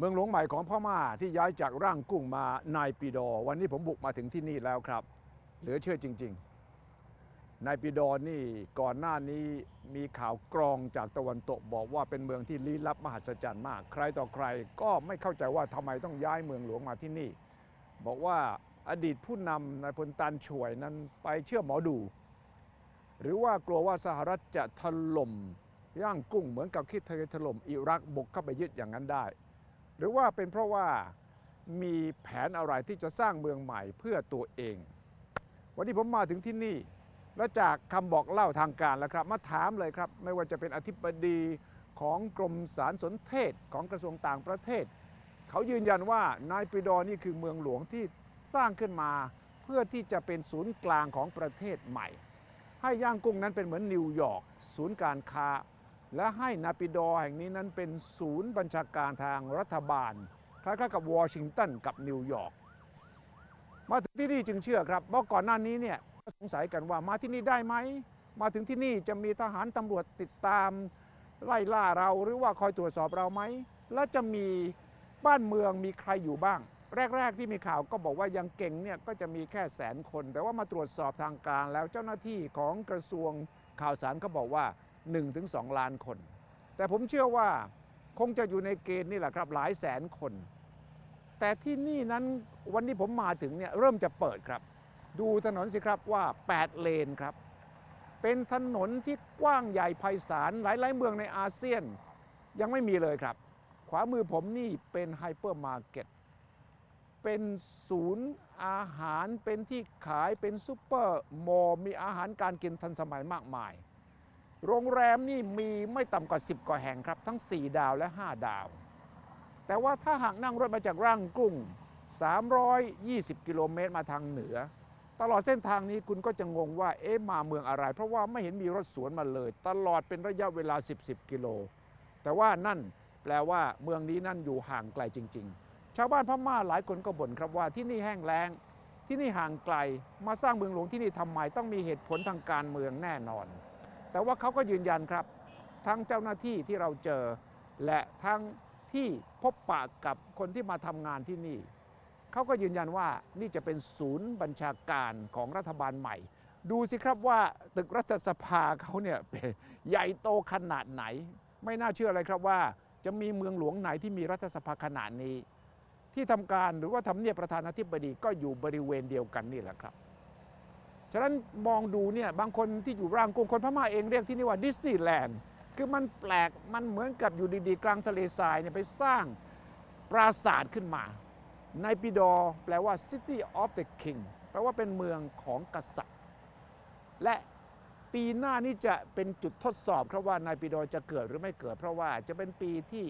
เมืองหลวงใหม่ของพม่าที่ย้ายจากร่างกุ้งมานายปีดอ วันนี้ผมบุกมาถึงที่นี่แล้วครับ เหลือเชื่อจริง ๆ นายปีดอนี่ก่อนหน้านี้มีข่าวกรองจากตะวันตกบอกว่าเป็นเมืองที่ลี้ลับมหัศจรรย์มาก ใครต่อใครก็ไม่เข้าใจว่าทำไมต้องย้ายเมืองหลวงมาที่นี่ บอกว่าอดีตผู้นำนายพลตันช่วยนั้นไปเชื่อหมอดู หรือว่ากลัวว่าสหรัฐจะถล่มย่างกุ้งเหมือนกับที่เคยถล่มอิรักบุกเข้าไปยึดอย่างนั้นได้ หรือว่าเป็นเพราะว่ามีแผนอะไรที่จะสร้างเมืองใหม่เพื่อตัวเอง วันนี้ผมมาถึงที่นี่ และจากคำบอกเล่าทางการแล้วครับ มาถามเลยครับ ไม่ว่าจะเป็นอธิบดีของกรมสารสนเทศของกระทรวงต่างประเทศ เขายืนยันว่านายปิดอนี่คือเมืองหลวงที่สร้างขึ้นมา เพื่อที่จะเป็นศูนย์กลางของประเทศใหม่ ให้ย่างกุ้งนั้นเป็นเหมือนนิวยอร์กศูนย์การค้า และให้นาปิดอแห่งนี้นั้นเป็นศูนย์บัญชาการทางรัฐบาลคล้ายๆกับวอชิงตันกับนิวยอร์กมาถึงที่นี่จึงเชื่อครับเพราะก่อนหน้านี้เนี่ยก็สงสัยกันว่ามาที่นี่ได้ไหม มาถึงที่นี่จะมีทหารตำรวจติดตามไล่ล่าเราหรือว่าคอยตรวจสอบเราไหม และจะมีบ้านเมืองมีใครอยู่บ้าง แรก ๆ ที่มีข่าวก็บอกว่ายังเก่งเนี่ยก็จะมีแค่แสนคน แต่ว่ามาตรวจสอบทางการแล้วเจ้าหน้าที่ของกระทรวงข่าวสารเขาบอกว่า 1-2 ล้านคน แต่ผมเชื่อว่าคงจะอยู่ในเกณฑ์นี่แหละครับหลายแสนคน แต่ที่นี่นั้นวันนี้ผมมาถึงเนี่ยเริ่มจะเปิดครับ ดูถนนสิครับว่า 8 เลนครับ เป็นถนนที่กว้างใหญ่ไพศาลหลายๆเมืองในอาเซียนยังไม่มีเลยครับ ขวามือผมนี่เป็นไฮเปอร์มาร์เก็ตเป็นศูนย์อาหารเป็นที่ขายเป็นซูเปอร์มอลมีอาหารการกินทันสมัยมากมาย โรงแรมนี่มีไม่ต่ำกว่า 10 กว่าแห่งครับ ทั้ง 4 ดาวและ 5 ดาว แต่ว่าถ้าหากนั่งรถมาจากร่างกุ้ง 320 กิโลเมตรมาทางเหนือ ตลอดเส้นทางนี้คุณก็จะงงว่าเอ๊ะมาเมืองอะไร เพราะว่าไม่เห็นมีรถสวนมาเลย ตลอดเป็นระยะเวลา 10 10 กิโล แต่ว่านั่นแปลว่าเมืองนี้นั่นอยู่ห่างไกลจริง ๆ ชาวบ้านพม่าหลายคนก็บ่นครับว่าที่นี่แห้งแล้งที่นี่ห่างไกลมาสร้างเมืองหลวงที่นี่ทำไมต้องมีเหตุผลทางการเมืองแน่นอน แต่ว่าเขาก็ยืนยันครับ ทั้งเจ้าหน้าที่ที่เราเจอ และทั้งที่พบปะกับคนที่มาทำงานที่นี่ เขาก็ยืนยันว่านี่จะเป็นศูนย์บัญชาการของรัฐบาลใหม่ ดูสิครับว่าตึกรัฐสภาเขาเนี่ยเป็นใหญ่โตขนาดไหน ไม่น่าเชื่อเลยครับว่า จะมีเมืองหลวงไหนที่มีรัฐสภาขนาดนี้ ที่ทำการหรือว่าทำเนียบประธานาธิบดีก็อยู่บริเวณเดียวกันนี่แหละครับ ฉะนั้นมองดูเนี่ยบางคนที่อยู่ร่างกรุงคนพม่าเองเรียกที่นี่ว่าดิสนีย์แลนด์คือมันแปลกมันเหมือนกับอยู่ดีๆ กลางทะเลทรายเนี่ยไปสร้างปราสาทขึ้นมาในปิดอแปลว่า city of the king แปลว่าเป็นเมืองของกษัตริย์ และปีหน้านี้จะเป็นจุดทดสอบครับว่านายปิดอจะเกิดหรือไม่เกิด เพราะว่าจะเป็นปีที่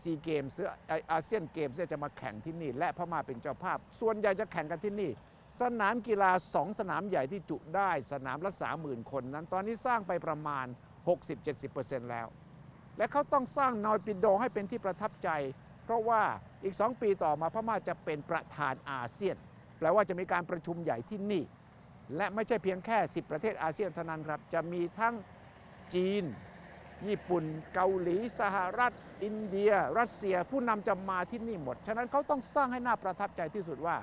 ซีเกมส์หรืออาเซียนเกมส์จะมาแข่งที่นี่ และพม่าเป็นเจ้าภาพ ส่วนใหญ่จะแข่งกันที่นี่ สนามกีฬาสองสนามใหญ่ที่จุได้สนามละสามหมื่นคนนั้น ตอนนี้สร้างไปประมาณ 60-70%แล้ว และเขาต้องสร้างนอยปิโดให้เป็นที่ประทับใจ เพราะว่าอีก 2 ปีต่อมาพม่าจะเป็นประธานอาเซียน แปลว่าจะมีการประชุมใหญ่ที่นี่ และไม่ใช่เพียงแค่ 10 ประเทศอาเซียนเท่านั้นครับ จะมีทั้งจีน ญี่ปุ่น เกาหลี สหรัฐ อินเดีย รัสเซีย ผู้นำจะมาที่นี่หมด ฉะนั้นเขาต้องสร้างให้น่าประทับใจที่สุดว่า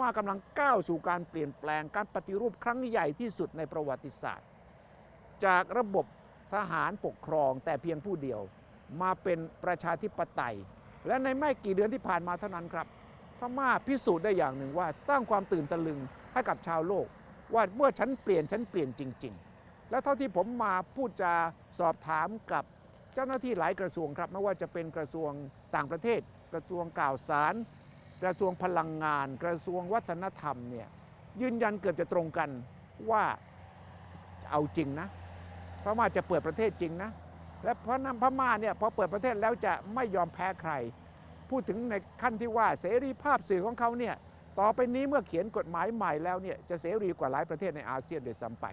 ม่ากำลังก้าวสู่การเปลี่ยนแปลงการปฏิรูปครั้งใหญ่ที่สุดในประวัติศาสตร์ จากระบบทหารปกครองแต่เพียงผู้เดียวมาเป็นประชาธิปไตย และในไม่กี่เดือนที่ผ่านมาเท่านั้นครับพม่าพิสูจน์ได้อย่างหนึ่งว่าสร้างความตื่นตะลึงให้กับชาวโลก ว่าเมื่อฉันเปลี่ยนฉันเปลี่ยนจริง ๆ และเท่าที่ผมมาพูดจาสอบถามกับเจ้าหน้าที่หลายกระทรวงครับไม่ว่าจะเป็นกระทรวงต่างประเทศ กระทรวงก่าวสาร กระทรวงพลังงาน กระทรวงวัฒนธรรมเนี่ยยืนยันเกือบจะตรงกันว่าเอาจริงนะพม่าจะเปิดประเทศจริงนะ และเพราะนั้นพม่าเนี่ยพอเปิดประเทศแล้วจะไม่ยอมแพ้ใคร พูดถึงในขั้นที่ว่าเสรีภาพสื่อของเขาเนี่ยต่อไปนี้เมื่อเขียนกฎหมายใหม่แล้วเนี่ยจะเสรีกว่าหลายประเทศในอาเซียนโดยซ้ำไป